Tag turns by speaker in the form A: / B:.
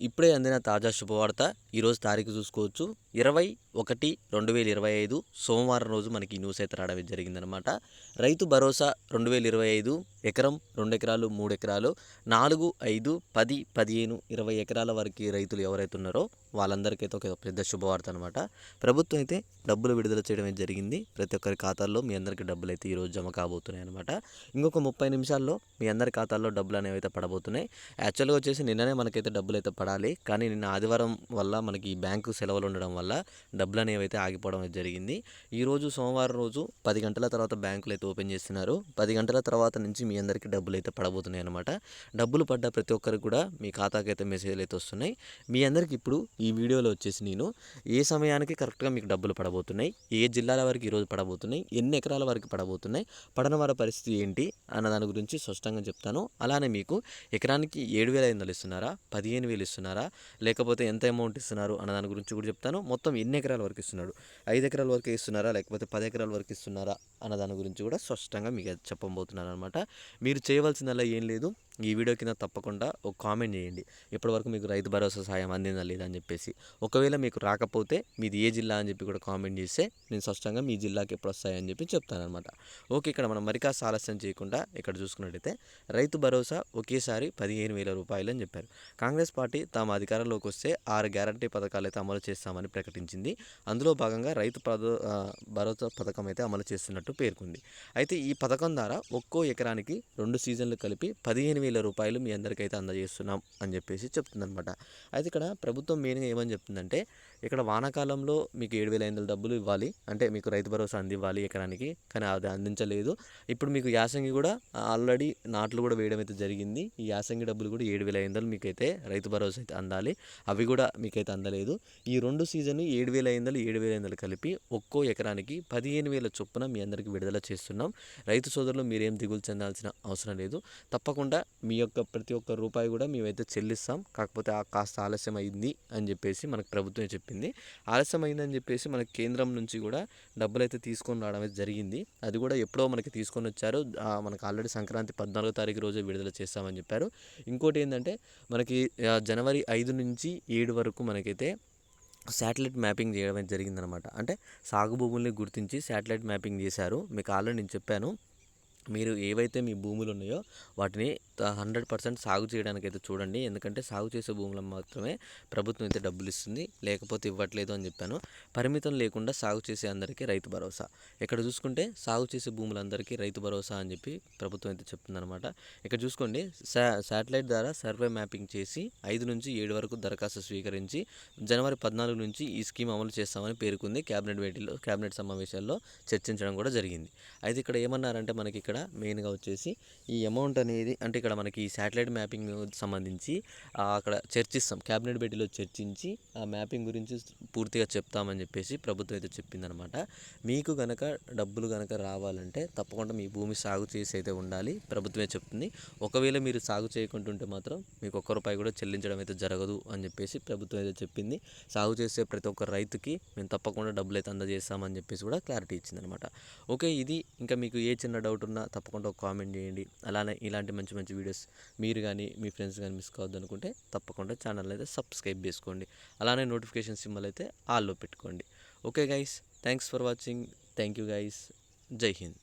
A: ఇప్పుడే అందిన తాజా శుభవార్త ఈరోజు తారీఖు చూసుకోవచ్చు. ఇరవై ఒకటి రెండు వేల ఇరవై ఐదు సోమవారం రోజు మనకి న్యూస్ అయితే రావడం జరిగిందనమాట రైతు భరోసా రెండు వేల ఇరవై ఐదు ఎకరం రెండు ఎకరాలు మూడు ఎకరాలు నాలుగు ఐదు పది పదిహేను ఇరవై ఎకరాల వరకు రైతులు ఎవరైతే ఉన్నారో వాళ్ళందరికైతే ఒక పెద్ద శుభవార్త అనమాట ప్రభుత్వం అయితే డబ్బులు విడుదల చేయడం జరిగింది. ప్రతి ఒక్కరి ఖాతాల్లో మీ అందరికీ డబ్బులు అయితే ఈరోజు జమ కాబోతున్నాయి అనమాట ఇంకొక ముప్పై నిమిషాల్లో మీ అందరి ఖాతాల్లో డబ్బులు అనేవి అయితే పడబోతున్నాయి. యాక్చువల్గా వచ్చేసి నిన్ననే మనకైతే డబ్బులు అయితే పడాలి. కానీ నిన్న ఆదివారం వల్ల మనకి బ్యాంకు సెలవులు ఉండడం వల్ల డబ్బులు అనేవి అయితే ఆగిపోవడం జరిగింది ఈరోజు సోమవారం రోజు పది గంటల తర్వాత బ్యాంకులు అయితే ఓపెన్ చేస్తున్నారు. పది గంటల తర్వాత నుంచి మీ అందరికీ డబ్బులు అయితే పడబోతున్నాయి అనమాట డబ్బులు పడ్డ ప్రతి ఒక్కరికి కూడా మీ ఖాతాకి అయితే మెసేజ్లు అయితే వస్తున్నాయి. మీ అందరికి ఇప్పుడు ఈ వీడియోలో వచ్చేసి నేను ఏ సమయానికి కరెక్ట్గా మీకు డబ్బులు పడబోతున్నాయి ఏ జిల్లాల వరకు ఈరోజు పడబోతున్నాయి ఎన్ని ఎకరాల వరకు పడబోతున్నాయి పడన వారి పరిస్థితి ఏంటి అన్న దాని గురించి స్పష్టంగా చెప్తాను. అలానే మీకు ఎకరానికి ఏడు వేల ఐదు వందలు ఇస్తున్నారా పదిహేను వేలు ఇస్తున్నారా? లేకపోతే ఎంత అమౌంట్ ఇస్తున్నారు అన్న దాని గురించి కూడా చెప్తాను. మొత్తం ఎన్ని ఎకరాల వరకు ఇస్తున్నాడు? ఐదు ఎకరాల వరకు ఇస్తున్నారా? లేకపోతే పది ఎకరాల వరకు ఇస్తున్నారా? అన్న దాని గురించి కూడా స్పష్టంగా మీకు చెప్పబోతున్నాను అనమాట మీరు చేయవలసిందల్లా ఏం లేదు. ఈ వీడియో కింద తప్పకుండా ఒక కామెంట్ చేయండి. ఇప్పటివరకు మీకు రైతు భరోసా సాయం అందిందా లేదా అని చెప్పేసి. ఒకవేళ మీకు రాకపోతే మీది ఏ జిల్లా అని చెప్పి కూడా కామెంట్ చేస్తే నేను స్పష్టంగా మీ జిల్లాకి ఎప్పుడు వస్తాయని చెప్పి చెప్తానమాట ఓకే ఇక్కడ మనం మరికా ఆలస్యం చేయకుండా ఇక్కడ చూసుకున్నట్టయితే రైతు భరోసా ఒకేసారి పదిహేను వేల రూపాయలు అని చెప్పారు. కాంగ్రెస్ పార్టీ తాము అధికారంలోకి వస్తే ఆరు గ్యారంటీ పథకాలు అయితే అమలు చేస్తామని ప్రకటించింది. అందులో భాగంగా రైతు పదో భరోసా పథకం అయితే అమలు చేస్తున్నట్టు పేర్కొంది. అయితే ఈ పథకం ద్వారా ఒక్కో ఎకరానికి రెండు సీజన్లు కలిపి పదిహేను వేల రూపాయలు మీ అందరికైతే అందజేస్తున్నాం అని చెప్పేసి చెప్తుందనమాట అయితే ఇక్కడ ప్రభుత్వం మెయిన్గా ఏమని చెప్తుందంటే ఇక్కడ వానాకాలంలో మీకు ఏడు వేల ఐదు డబ్బులు ఇవ్వాలి. అంటే మీకు రైతు భరోసా అందివ్వాలి ఎకరానికి కానీ అది అందించలేదు. ఇప్పుడు మీకు యాసంగి కూడా ఆల్రెడీ నాట్లు కూడా వేయడం అయితే జరిగింది. ఈ యాసంగి డబ్బులు కూడా ఏడు వేల ఐదు మీకైతే రైతు భరోసా అయితే అందాలి. అవి కూడా మీకైతే అందలేదు. ఈ రెండు సీజన్ ఏడు వేల ఐదు ఏడు వేల ఐదు కలిపి ఒక్కో ఎకరానికి పదిహేను వేల చొప్పున మీ అందరికీ విడుదల చేస్తున్నాం. రైతు సోదరులు మీరేం దిగులు చెందాల్సిన అవసరం లేదు. తప్పకుండా మీ యొక్క ప్రతి ఒక్క రూపాయి కూడా మేమైతే చెల్లిస్తాం. కాకపోతే కాస్త ఆలస్యం అయింది అని చెప్పేసి మనకు ప్రభుత్వం చెప్పింది. ఆలస్యం అయిందని చెప్పేసి మన కేంద్రం నుంచి కూడా డబ్బులు అయితే తీసుకొని రావడం అయితే జరిగింది. అది కూడా ఎప్పుడో మనకి తీసుకొని వచ్చారు. మనకు ఆల్రెడీ సంక్రాంతి పద్నాలుగో తారీఖు రోజే విడుదల చేస్తామని చెప్పారు. ఇంకోటి ఏంటంటే మనకి జనవరి జనవరి ఐదు నుంచి ఏడు వరకు మనకైతే శాటిలైట్ మ్యాపింగ్ చేయడం జరిగిందనమాట అంటే సాగు భూముల్ని గుర్తించి శాటిలైట్ మ్యాపింగ్ చేశారు. మీకు ఆల్రెడీ నేను చెప్పాను. మీరు ఏవైతే మీ భూములు ఉన్నాయో వాటిని హండ్రెడ్ పర్సెంట్ సాగు చేయడానికి అయితే చూడండి. ఎందుకంటే సాగు చేసే భూములకు మాత్రమే ప్రభుత్వం అయితే డబ్బులు ఇస్తుంది లేకపోతే ఇవ్వట్లేదు అని చెప్పాను. పరిమితం లేకుండా సాగు చేసే అందరికీ రైతు భరోసా. ఇక్కడ చూసుకుంటే సాగు చేసే భూములందరికీ రైతు భరోసా అని చెప్పి ప్రభుత్వం అయితే చెప్తుందనమాట ఇక్కడ చూసుకోండి. సా శాటిలైట్ ద్వారా సర్వే మ్యాపింగ్ చేసి ఐదు నుంచి ఏడు వరకు దరఖాస్తు స్వీకరించి జనవరి పద్నాలుగు నుంచి ఈ స్కీమ్ అమలు చేస్తామని పేర్కొంది కేబినెట్ భేటీలో కేబినెట్ సమావేశాల్లో చర్చించడం కూడా జరిగింది. అయితే ఇక్కడ ఏమన్నారంటే మనకి ఇక్కడ మెయిన్గా వచ్చేసి ఈ అమౌంట్ అనేది అంటే ఇక్కడ మనకి శాటిలైట్ మ్యాపింగ్ సంబంధించి అక్కడ చర్చిస్తాం. క్యాబినెట్ భేటీలో చర్చించి ఆ మ్యాపింగ్ గురించి పూర్తిగా చెప్తామని చెప్పేసి ప్రభుత్వం అయితే చెప్పిందనమాట. మీకు కనుక డబ్బులు కనుక రావాలంటే తప్పకుండా మీ భూమి సాగు చేసి అయితే ఉండాలి. ప్రభుత్వమే చెప్తుంది. ఒకవేళ మీరు సాగు చేయకుంటుంటే మాత్రం మీకు ఒక్క రూపాయి కూడా చెల్లించడం అయితే జరగదు అని చెప్పేసి ప్రభుత్వం అయితే చెప్పింది. సాగు చేసే ప్రతి ఒక్క రైతుకి మేము తప్పకుండా డబ్బులు అయితే అందజేస్తామని చెప్పేసి కూడా క్లారిటీ ఇచ్చిందనమాట. ఓకే ఇది ఇంకా మీకు ఏ చిన్న డౌట్ ఉన్నా తప్పకుండా ఒక కామెంట్ చేయండి. అలానే ఇలాంటి మంచి మంచి మంచి వీడియోస్ మీరు కానీ మీ ఫ్రెండ్స్ కానీ మిస్ కావద్దు అనుకుంటే తప్పకుండా ఛానల్ అయితే సబ్స్క్రైబ్ చేసుకోండి. అలానే నోటిఫికేషన్ సింబల్ అయితే ఆల్లో పెట్టుకోండి. Okay guys thanks for watching thank you guys జై హింద్